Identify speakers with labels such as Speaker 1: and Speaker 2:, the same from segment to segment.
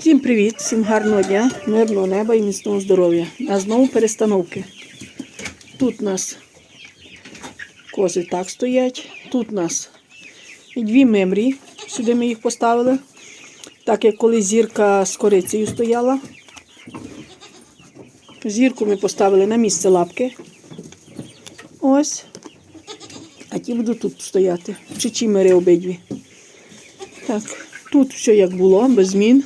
Speaker 1: Всім привіт, всім гарного дня, мирного неба і міцного здоров'я. А знову перестановки. Тут у нас кози так стоять. Тут у нас дві мемрі. Сюди ми їх поставили. Так як коли зірка з корицею стояла. Зірку ми поставили на місце лапки. Ось. А ті будуть тут стояти. Чичімери обидві. Так, тут все як було, без змін.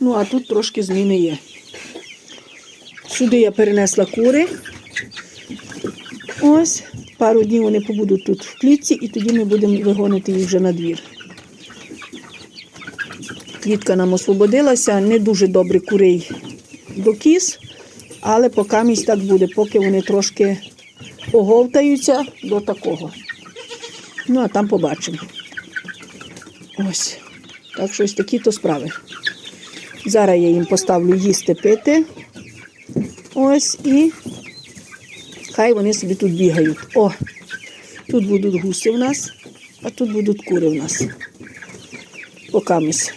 Speaker 1: Ну, а тут трошки зміни є. Сюди я перенесла кури. Ось, пару днів вони побудуть тут в клітці, і тоді ми будемо вигонити їх вже на двір. Клітка нам освободилася, не дуже добре курей до кіз, але поки місць так буде, поки вони трошки оговтаються до такого. Ну, а там побачимо. Ось. Так що ось такі то справи. Зараз я їм поставлю їсти пити. Ось і хай вони собі тут бігають. О, тут будуть гуси в нас, а тут будуть кури в нас. Покамись.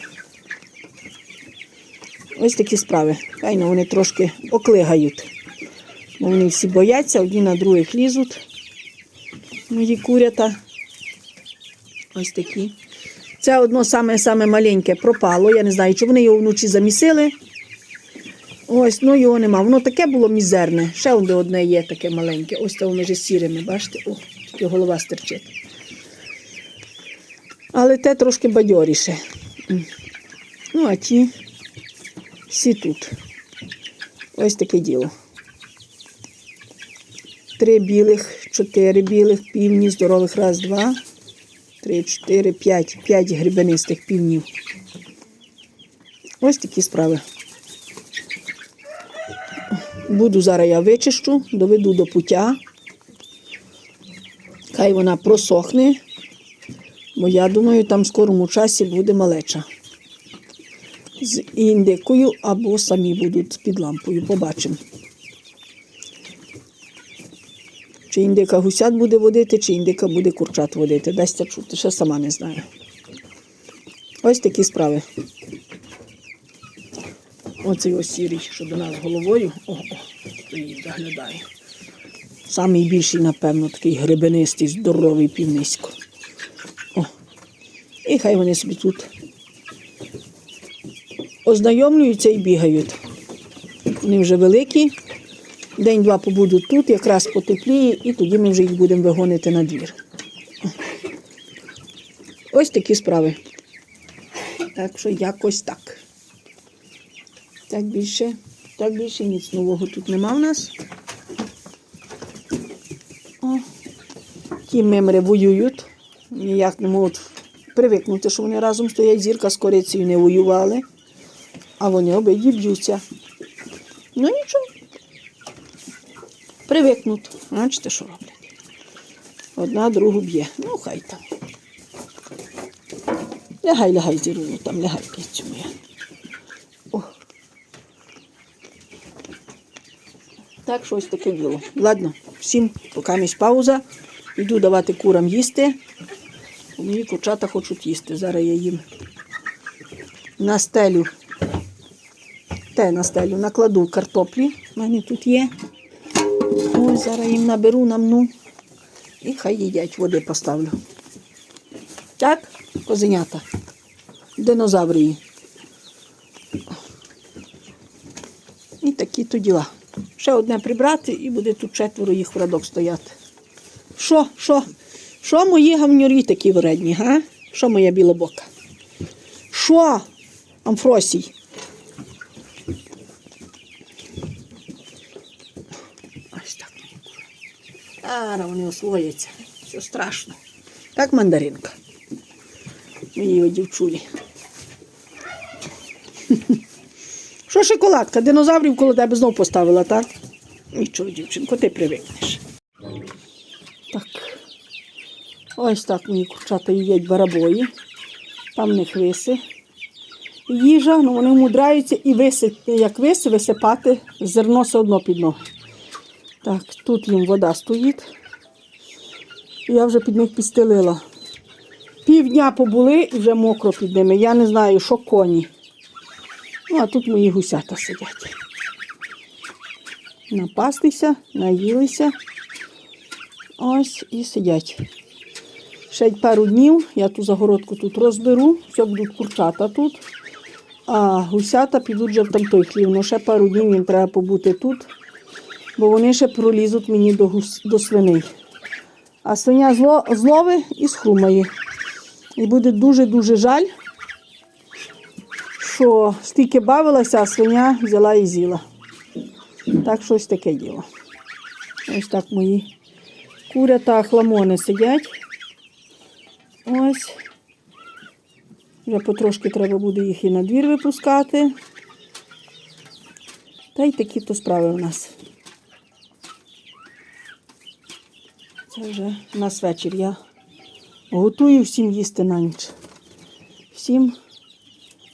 Speaker 1: Ось такі справи. Хай ну, вони трошки оклигають. Бо вони всі бояться, одні на других лізуть. Мої курята. Ось такі. Це одно саме-саме маленьке пропало. Я не знаю, чи вони його вночі замісили. Ось, ну його нема. Воно таке було мізерне. Ще одне є таке маленьке. Ось це воно вже сірими, бачите? О, тільки голова стерчить. Але те трошки бадьоріше. Ну, а ті всі тут. Ось таке діло. Три білих, чотири білих, півні, здорових, раз, два. Три, чотири, п'ять. П'ять грибенистих півнів. Ось такі справи. Буду зараз я вичищу, доведу до пуття. Хай вона просохне, бо я думаю, там в скорому часі буде малеча. З індикою або самі будуть під лампою. Побачимо. Чи індика гусят буде водити, чи індика буде курчат водити. Дасться чути, ще сама не знаю. Ось такі справи. Оцей ось сірий, що до нас головою. О, о, стоїть, заглядає. Самий більший, напевно, такий гребенистий, здоровий півнисько. О. І хай вони собі тут ознайомлюються і бігають. Вони вже великі. День-два побудуть тут, якраз потепліє, і тоді ми вже їх будемо вигонити на двір. Ось такі справи. Так що якось так. Так більше, так більше ніц нового тут нема в нас. О, ті мемри воюють. Ніяк не можуть привикнути, що вони разом стоять. Зірка з корицею не воювали, а вони обидві б'ються. Ну нічого. Привикнуть. Бачите, що роблять. Одна другу б'є. Ну, хай там. Лягай, лягай, зіруну, там лягай кицю моя. О. Так, щось таке діло. Ладно, всім поки місь пауза. Йду давати курам їсти. Мої курчата хочуть їсти. Зараз я їм на стелю. Те на стелю накладу картоплі. У мене тут є. Ось зараз їм наберу намну. І хай їдять, води поставлю. Так, козенята. Динозаврії. І такі то діла. Ще одне прибрати і буде тут четверо їх в радок стояти. Що, що? Що мої гавнюрі такі вредні, га? Що моя білобока? Що, Амфросій? Ось так. Ара, вони освояться. Що страшно. Так мандаринка. Мої дівчулі. Що шоколадка? Динозаврів коло тебе знов поставила, так? Нічого, дівчинко, ти привикнеш. Так. Ось так мої курчата їдять барабої. Там в них виси. Їжа, ну вони вмудраються і виси, як виси, висипати зерно все одно під ноги. Так, тут їм вода стоїть. Я вже під них підстелила. Півдня побули і вже мокро під ними. Я не знаю, що коні. Ну, а тут мої гусята сидять. Напастися, наїлися. Ось і сидять. Ще пару днів я ту загородку тут розберу, все будуть курчата тут. А гусята підуть вже в тамтой хлів. Ну, ще пару днів їм треба побути тут, бо вони ще пролізуть мені до, гус... до свиней. А свиня зло... злови і схрумає. І буде дуже-дуже жаль, що стільки бавилася, а свиня взяла і з'їла. Так щось таке діло. Ось так мої курята хламони сидять. Ось. Вже потрошки треба буде їх і на двір випускати. Та й такі то справи в нас. Це вже у нас вечір. Я готую всім їсти на ніч. Всім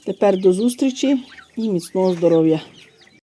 Speaker 1: тепер до зустрічі і міцного здоров'я.